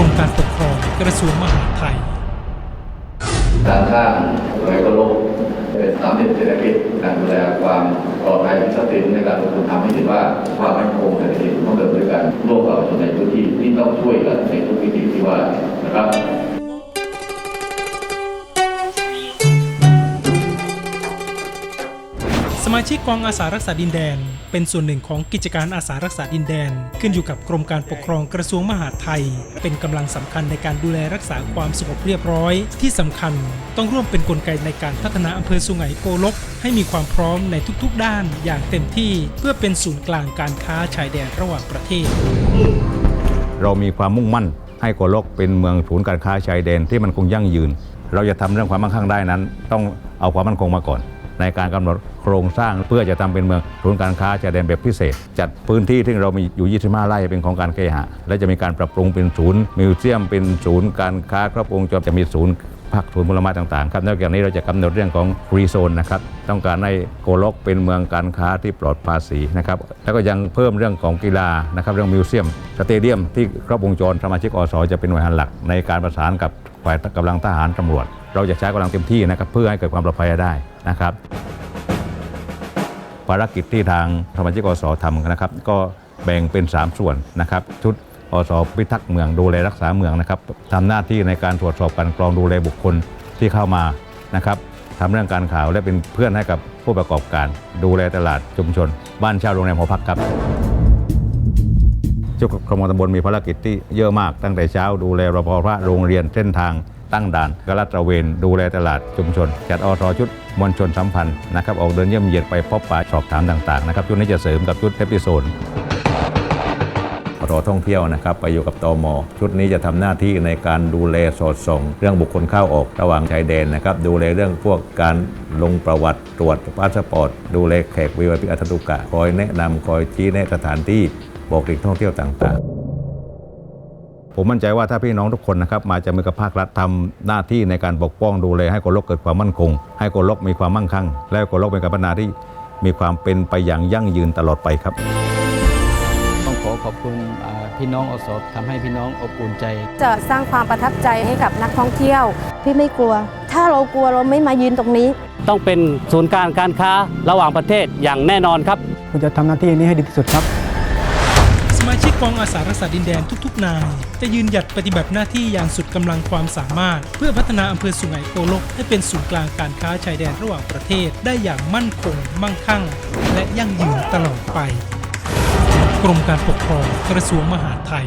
รมการปกครองกระทรวงมหาดไทย การสร้างหน่วยกระโลกเป็นสามเหลี่ยมเศรษฐกิจการดูแลความปลอดภัยทรัพย์สินในการลงทุนทำให้เห็นว่าความมั่นคงเศรษฐกิจต้องเดินด้วยกันร่วมกับประชาชนในพื้นที่ที่ต้องช่วยกันในทุกวิธีที่ว่านะครับ สมาชิกกองอาสารักษาดินแดน เป็นส่วนหนึ่งของกิจการอาสารักษาดินแดน ขึ้นอยู่กับกรมการปกครองกระทรวงมหาดไทย เป็นกำลังสำคัญในการดูแลรักษาความสงบเรียบร้อย ที่สำคัญต้องร่วมเป็นกลไกในการพัฒนาอำเภอสุไหงโกลก ให้มีความพร้อมในทุกๆด้านอย่างเต็มที่เพื่อเป็นศูนย์กลางการค้าชายแดนระหว่างประเทศ เรามีความมุ่งมั่นให้โกลกเป็นเมืองศูนย์การค้าชายแดนที่มันคงยั่งยืน เราจะทำเรื่องความมั่งคั่งได้นั้น ต้องเอาความมั่นคงมาก่อน ในการกำหนด โครงสร้างเพื่อจะทำเป็นเมืองศูนย์การค้าชายแดนแบบพิเศษ จัดพื้นที่ที่เรามีอยู่ 25 ไร่เป็นของการเคหะ และจะมีการปรับปรุงเป็นศูนย์มิวเซียมเป็นศูนย์การค้าครอบวงจรจะมีศูนย์พักศูนย์ผลไม้ต่างๆครับ นอกจากนี้เราจะกำหนดเรื่องของฟรีโซนนะครับ ต้องการให้โกลกเป็นเมืองการค้าที่ปลอดภาษีนะครับ แล้วก็ยังเพิ่มเรื่องของกีฬานะครับ เรื่องมิวเซียม สเตเดียมที่ครอบวงจรสมาชิกอสจะเป็นหน่วยงานหลัก ในการประสานกับฝ่ายกำลังทหารตำรวจ เราจะใช้กำลังเต็มที่นะครับเพื่อให้เกิดความปลอดภัยได้นะครับ ภารกิจที่ทางสมาชิกอสทำนะครับ ก็แบ่งเป็น 3 ส่วนนะครับชุดอสพิทักษ์เมืองดูแลรักษาเมืองนะครับทำหน้าที่ในการตรวจสอบการกรองดูแลบุคคลที่เข้ามานะครับทำเรื่องการข่าวและเป็นเพื่อนให้กับผู้ประกอบการ ดูแลตลาดชุมชน บ้านเช่าโรงแรมหอพักครับเจ้าครมตำบลมีภารกิจที่เยอะมากตั้งแต่เช้าดูแลรปภพระโรงเรียนเส้นทาง ตั้งด่านกรัตระเวน ดูแลตลาดชุมชน จัดอสชุดมวลชนสัมพันธ์นะครับออกเดินเยี่ยมเยียนไปพบปะสอบถามต่างๆนะครับชุดนี้จะเสริมกับชุดเอพิโซดรอท่องเที่ยวนะครับไปอยู่กับตอมชุดนี้จะทำหน้าที่ในการดูแลสอดส่อง เรื่องบุคคลเข้าออกระหว่างชายแดนนะครับดูแลเรื่องพวกการลงประวัติตรวจพาสปอร์ตดูแลแขกวีวาพิอัตตุกะ คอยแนะนำคอยชี้แนะสถานที่บอกหลีกท่องเที่ยวต่างๆ ผมมั่นใจว่าถ้าพี่น้องทุกคนนะครับมาจะมีกับภาครัฐทำหน้าที่ในการปกป้องดูแลให้โกลกเกิดความมั่นคง ให้โกลกมีความมั่งคั่ง และโกลกเป็นการพัฒนาที่มีความเป็นไปอย่างยั่งยืนตลอดไปครับ ต้องขอขอบคุณอ่าพี่น้องอสทำให้พี่น้องอบอุ่นใจ จะสร้างความประทับใจให้กับนักท่องเที่ยว พี่ไม่กลัว ถ้าเรากลัวเราไม่มายืนตรงนี้ ต้องเป็นศูนย์การการค้าระหว่างประเทศอย่างแน่นอนครับคุณจะทำหน้าที่นี้ให้ดีที่สุดครับ สมาชิกกองอาสารักษาดินแดนทุกๆ นายจะยืนหยัดปฏิบัติหน้าที่อย่างสุดกำลังความสามารถ เพื่อพัฒนาอำเภอสุไหงโกลกให้เป็นศูนย์กลางการค้าชายแดนระหว่างประเทศ ได้อย่างมั่นคง มั่งคั่ง และยั่งยืนตลอดไป กรมการปกครองกระทรวงมหาดไทย